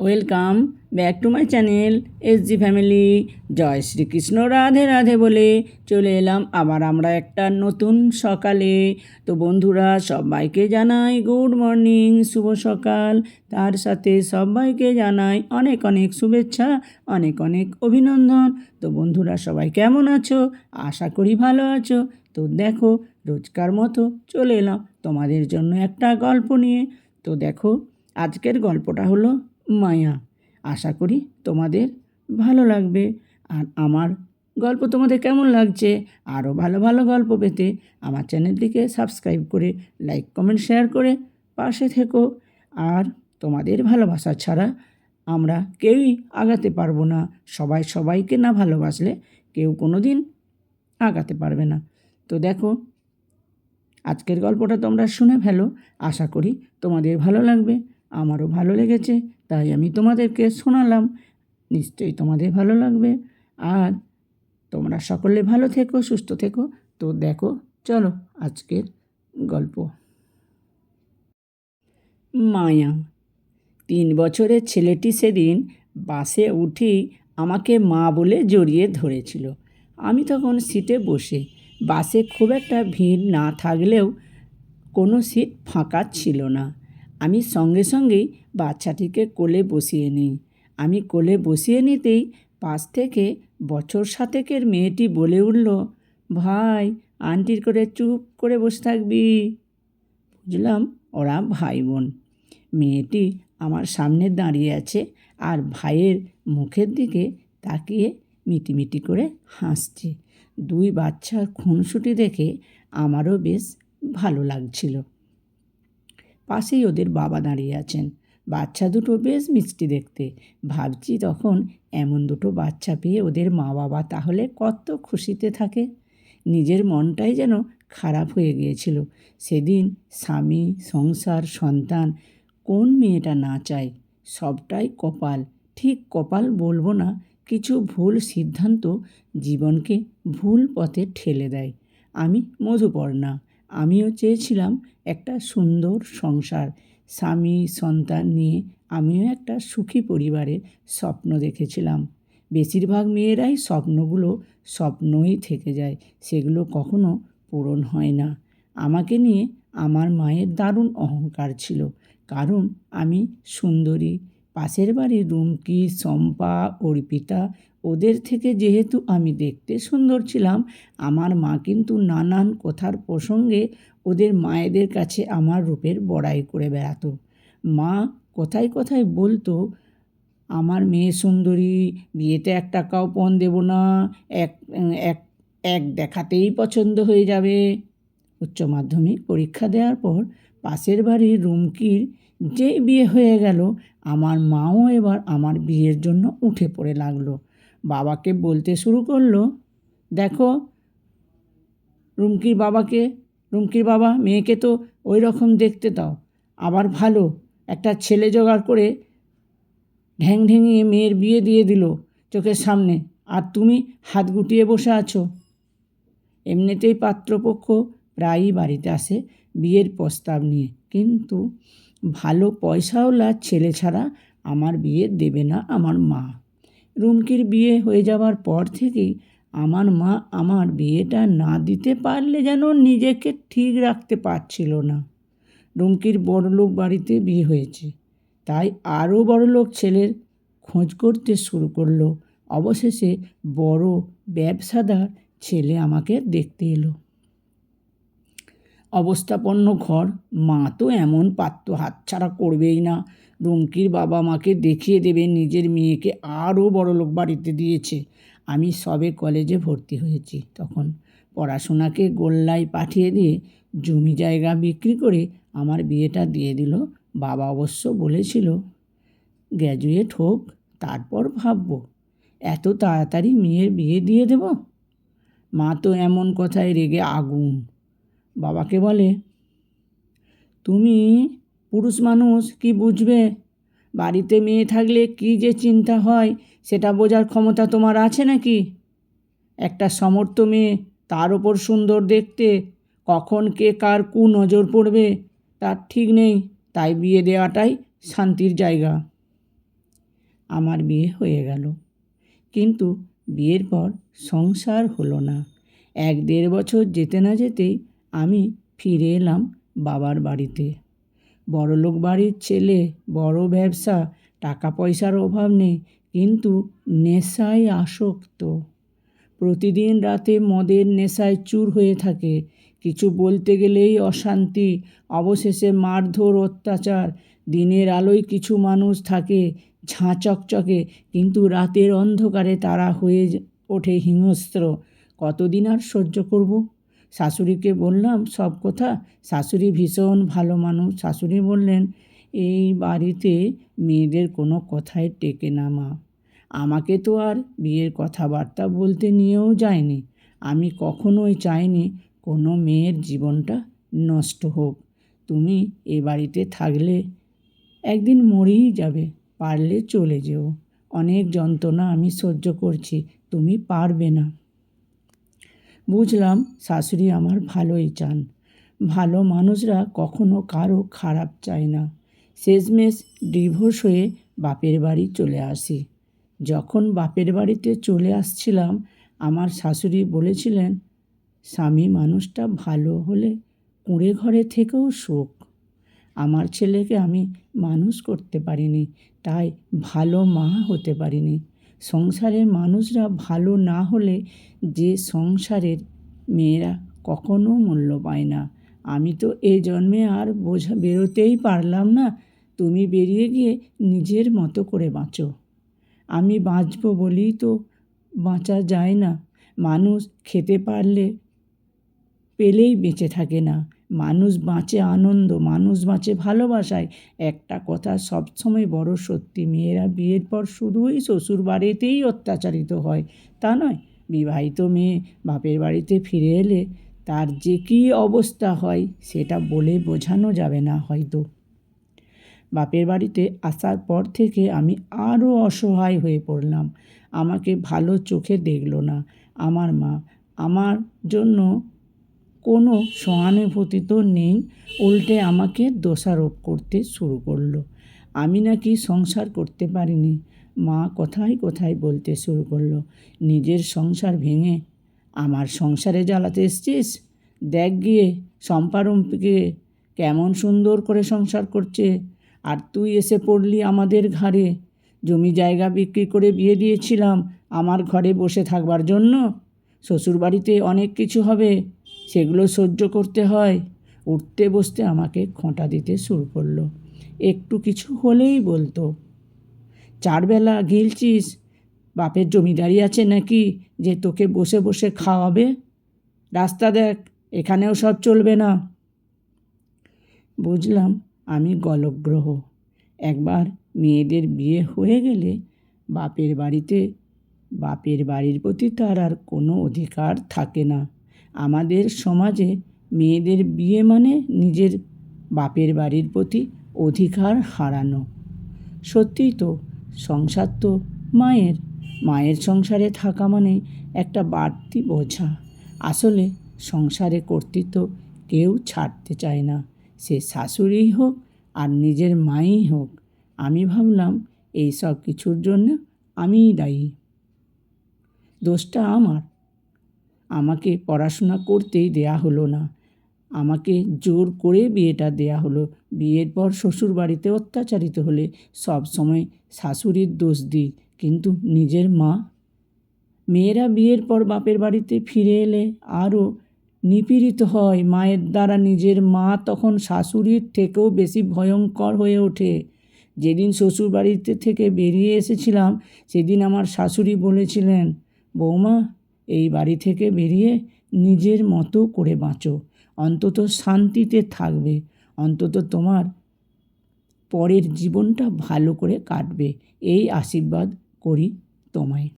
Welcome back to my channel S G family. জয় শ্রীকৃষ্ণ, রাধে রাধে বলে চলে এলাম আবার আমরা একটা নতুন সকালে। তো বন্ধুরা, সবাইকে জানাই গুড মর্নিং, শুভ সকাল। তার সাথে সবাইকে জানাই অনেক অনেক শুভেচ্ছা, অনেক অনেক অভিনন্দন। তো বন্ধুরা, সবাই কেমন আছো? আশা করি ভালো আছো। তো দেখো, রোজকার মতো চলে এলাম তোমাদের জন্য একটা গল্প নিয়ে। তো দেখো, আজকের গল্পটা হলো মায়া। আশা করি তোমাদের ভালো লাগবে। আর আমার গল্প তোমাদের কেমন লাগছে? আরও ভালো ভালো গল্প পেতে আমার চ্যানেলটিকে সাবস্ক্রাইব করে লাইক, কমেন্ট, শেয়ার করে পাশে থেকো। আর তোমাদের ভালোবাসা ছাড়া আমরা কেউই আগাতে পারব না। সবাই সবাইকে না ভালোবাসলে কেউ কোনো দিন আগাতে পারবে না। তো দেখো, আজকের গল্পটা তোমরা শুনে ফেলো। আশা করি তোমাদের ভালো লাগবে। আমারও ভালো লেগেছে। তাই আমি তোমাদেরকে শোনালাম। নিশ্চয়ই তোমাদের ভালো লাগবে। আর তোমরা সকলে ভালো থেকো, সুস্থ থেকো। তো দেখো, চলো আজকের গল্প। মায়া, তিন বছরের ছেলেটি সেদিন বাসে উঠেই আমাকে মা বলে জড়িয়ে ধরেছিল। আমি তখন সিটে বসে, বাসে খুব একটা ভিড় না থাকলেও কোনো সিট ফাঁকা ছিল না। আমি সঙ্গে সঙ্গেই বাচ্চাটিকে কোলে বসিয়ে নিই। আমি কোলে বসিয়ে নিতেই পাশ থেকে বছর সাতেকের মেয়েটি বলে উঠল, ভাই, আন্টির করে চুপ করে বসে থাকবি। বুঝলাম ওরা ভাই বোন মেয়েটি আমার সামনে দাঁড়িয়ে আছে আর ভাইয়ের মুখের দিকে তাকিয়ে মিটিমিটি করে হাসছে। দুই বাচ্চার খুনসুটি দেখে আমারও বেশ ভালো লাগছিল। পাশেই ওদের বাবা দাঁড়িয়ে আছেন। বাচ্চা দুটো বেশ মিষ্টি দেখতে। ভাবছি তখন এমন দুটো বাচ্চা পেয়ে ওদের মা বাবা তাহলে কত খুশিতে থাকে। নিজের মনটাই যেন খারাপ হয়ে গিয়েছিল। সেদিন স্বামী, সংসার, সন্তান, কোন মেয়েটা না চায়, সবটাই কপাল। ঠিক কপাল বলব না, কিছু ভুল সিদ্ধান্ত জীবনকে ভুল পথে ঠেলে দেয়। আমি মধুপর্ণা। আমিও চেয়েছিলাম একটা সুন্দর সংসার। স্বামী, সন্তান নিয়ে আমিও একটা সুখী পরিবারের স্বপ্ন দেখেছিলাম। বেশিরভাগ মেয়েরাই স্বপ্নগুলো স্বপ্নই থেকে যায়, সেগুলো কখনো পূরণ হয় না। আমাকে নিয়ে আমার মায়ের দারুণ অহংকার ছিল, কারণ আমি সুন্দরী পাশের বাড়ির রুমকি শম্পা, অর্পিতা? ওদের থেকে যেহেতু আমি দেখতে সুন্দর ছিলাম, আমার মা কিন্তু নানান কথার প্রসঙ্গে ওদের মায়েদের কাছে আমার রূপের বড়াই করে বেড়াতো। মা কোথায় কোথায় বলতো, আমার মেয়ে সুন্দরী, বিয়েতে এক টাকাও পণ দেবো না, এক এক এক দেখাতেই পছন্দ হয়ে যাবে। উচ্চ মাধ্যমিক পরীক্ষা দেওয়ার পর পাশের বাড়ির রুমকির যে বিয়ে হয়ে গেল, আমার মাও এবার আমার বিয়ের জন্য উঠে পড়ে লাগল। বাবাকে বলতে শুরু করল, দেখো, রুমকির বাবাকে, রুমকির বাবা, মেয়েকে তো ওই রকম দেখতে দাও। আবার ভালো, একটা ছেলে জোগাড় করে ঢ্যাং ঢেঙিয়ে মেয়ের বিয়ে দিয়ে দিল চোখের সামনে। আর তুমি হাত গুটিয়ে বসে আছো? এমনিতেই পাত্রপক্ষ প্রায়ই বাড়িতে আসে বিয়ের প্রস্তাব নিয়ে। কিন্তু ভালো পয়সাওয়ালা ছেলে ছাড়া আমার বিয়ে দেবে না আমার মা। রুমকির বিয়ে হয়ে যাওয়ার পর থেকেই আমার মা আমার বিয়েটা না দিতে পারলে যেন নিজেকে ঠিক রাখতে পারছিল না। রুমকির বড়লোক বাড়িতে বিয়ে হয়েছে। তাই আরও বড়লোক ছেলের খোঁজ করতে শুরু করল। অবশেষে বড় ব্যবসাদার ছেলে আমাকে দেখতে এলো। অবস্থাপন্ন ঘর। মা তো এমন পাত্র হাতছাড়া করবেই না। রুমকির বাবা মাকে দেখিয়ে দেবে নিজের মেয়েকে আরও বড়লোক বাড়িতে দিয়েছে। আমি সবে কলেজে ভর্তি হয়েছি। তখন পড়াশোনাকে গোল্লায় পাঠিয়ে দিয়ে জমি জায়গা বিক্রি করে আমার বিয়েটা দিয়ে দিল। বাবা অবশ্য বলেছিল, গ্র্যাজুয়েট হোক, তারপর ভাববো। এত তাড়াতাড়ি মেয়ের বিয়ে দিয়ে দেব? মা তো এমন কথায় রেগে আগুন বাবাকে বলে, তুমি পুরুষ মানুষ, কি বুঝবে? বাড়িতে মেয়ে থাকলে কি যে চিন্তা হয়, সেটা বোঝার ক্ষমতা তোমার আছে নাকি? একটা সমর্থ মেয়ে, তার ওপর সুন্দর দেখতে, কখন কে কার কু নজর পড়বে, তার ঠিক নেই, তাই বিয়ে দেওয়াটাই শান্তির জায়গা। আমার বিয়ে হয়ে গেল। কিন্তু বিয়ের পর সংসার হলো না। এক দেড় বছর যেতে না যেতেই আমি ফিরে এলাম বাবার বাড়িতে। বড়লোক বাড়ির ছেলে, বড় ব্যবসা টাকা পয়সার অভাব নেই, কিন্তু নেশায় আসক্ত। প্রতিদিন রাতে মদের নেশায় চুর হয়ে থাকে। কিছু বলতে গেলেই অশান্তি, অবশেষে মারধর, অত্যাচার। দিনের আলোয় কিছু মানুষ থাকে ঝাঁ চকচকে, কিন্তু রাতের অন্ধকারে তারা হয়ে ওঠে হিংস্র। কতদিন আর সহ্য করব? শাশুড়িকে বললাম, সব কথা? শাশুড়ি ভীষণ ভালো মানুষ। শাশুড়ি বললেন, এই বাড়িতে মেয়েদের কোনো কথাই টেকে না মা। আমাকে তো আর বিয়ের কথাবার্তা বলতে নিয়েও যায়নি। আমি কখনোই চাইনি কোনো মেয়ের জীবনটা নষ্ট হোক। তুমি এ বাড়িতে থাকলে একদিন মরেই যাবে, পারলে চলে যেও। অনেক যন্ত্রণা আমি সহ্য করছি, তুমি পারবে না। বুঝলাম শাশুড়ি আমার ভালোই চান। ভালো মানুষরা কখনো কারও খারাপ চায় না। শেষমেশ ডিভোর্স হয়ে বাপের বাড়ি চলে আসি। যখন বাপের বাড়িতে চলে আসছিলাম, আমার শাশুড়ি বলেছিলেন, স্বামী মানুষটা ভালো হলে কুঁড়ে ঘরে থেকেও সুখ। আমার ছেলেকে আমি মানুষ করতে পারিনি, তাই ভালো মা হতে পারিনি। সংসারের মানুষরা ভালো না হলে যে সংসারের মেয়েরা কখনো মূল্য পায় না। আমি তো এ জন্মে আর বোঝা, বেরোতেই পারলাম না। তুমি বেরিয়ে গিয়ে নিজের মতো করে বাঁচো। আমি বাঁচবো বলেই তো বাঁচা যায় না। মানুষ খেতে পারলে, পেলেই বেঁচে থাকে না। মানুষ বাঁচে আনন্দ, মানুষ বাঁচে ভালোবাসায়। একটা কথা সবসময় বড় সত্যি, মেয়েরা বিয়ের পর শুধুই শ্বশুর বাড়িতেই অত্যাচারিত হয়। তা নয়, বিবাহিত মেয়ে বাপের বাড়িতে ফিরে এলে তার যে কী অবস্থা হয় সেটা বলে বোঝানো যাবে না হয়তো। বাপের বাড়িতে আসার পর থেকে আমি আরও অসহায় হয়ে পড়লাম। আমাকে ভালো চোখে দেখল না। আমার মা, আমার জন্য কোনো সহানুভূতি তো নেই, উল্টে আমাকে দোষারোপ করতে শুরু করল। আমি নাকি সংসার করতে পারিনি, মা কোথায় কোথায় বলতে শুরু করল। নিজের সংসার ভেঙে আমার সংসারে জ্বালাতে এসছিস? দেখ গিয়ে, সম্পারম্পিকে কেমন সুন্দর করে সংসার করছে। আর তুই এসে পড়লি আমাদের ঘাড়ে। জমি জায়গা বিক্রি করে বিয়ে দিয়েছিলাম, আমার ঘরে বসে থাকবার জন্য। শ্বশুরবাড়িতে অনেক কিছু হবে। সেগুলো সহ্য করতে হয়। উঠতে বসতে আমাকে খোঁটা দিতে শুরু করল। একটু কিছু হলেই বলতো চারবেলা গিলছিস বাপের জমিদারি আছে নাকি যে তোকে বসে বসে খাওয়াবে? রাস্তা দেখ, এখানেও সব চলবে না। বুঝলাম আমি গলগ্রহ। একবার মেয়েদের বিয়ে হয়ে গেলে বাপের বাড়িতে, বাপের বাড়ির প্রতি তার আর কোনো অধিকার থাকে না। আমাদের সমাজে মেয়েদের বিয়ে মানে নিজের বাপের বাড়ির প্রতি অধিকার হারানো। সত্যিই তো, সংসার তো মায়ের। মায়ের সংসারে থাকা মানে একটা বাড়তি বোঝা। আসলে সংসারে কর্তৃত্ব কেউ ছাড়তে চায় না। সে শাশুড়িই হোক আর নিজের মাই হোক। আমি ভাবলাম এই সব কিছুর জন্য আমিই দায়ী। দোষটা আমার। আমাকে পড়াশোনা করতেই দেয়া হলো না। আমাকে জোর করে বিয়েটা দেয়া হলো। বিয়ের পর শ্বশুর বাড়িতে অত্যাচারিত হলে সব সময় শাশুড়ির দোষ দিই। কিন্তু নিজের মা, মেয়েরা বিয়ের পর বাপের বাড়িতে ফিরে এলে আরও নিপীড়িত হয়। মায়ের দ্বারা নিজের মা তখন শাশুড়ির থেকেও বেশি ভয়ঙ্কর হয়ে ওঠে। যেদিন শ্বশুর বাড়িতে থেকে বেরিয়ে এসেছিলাম, সেদিন আমার শাশুড়ি বলেছিলেন, বৌমা এই বাড়ি থেকে বেরিয়ে নিজের মতো করে বাঁচো। অন্তত শান্তিতে থাকবে। অন্তত তোমার পরের জীবনটা ভালো করে কাটবে। এই আশীর্বাদ করি তোমায়।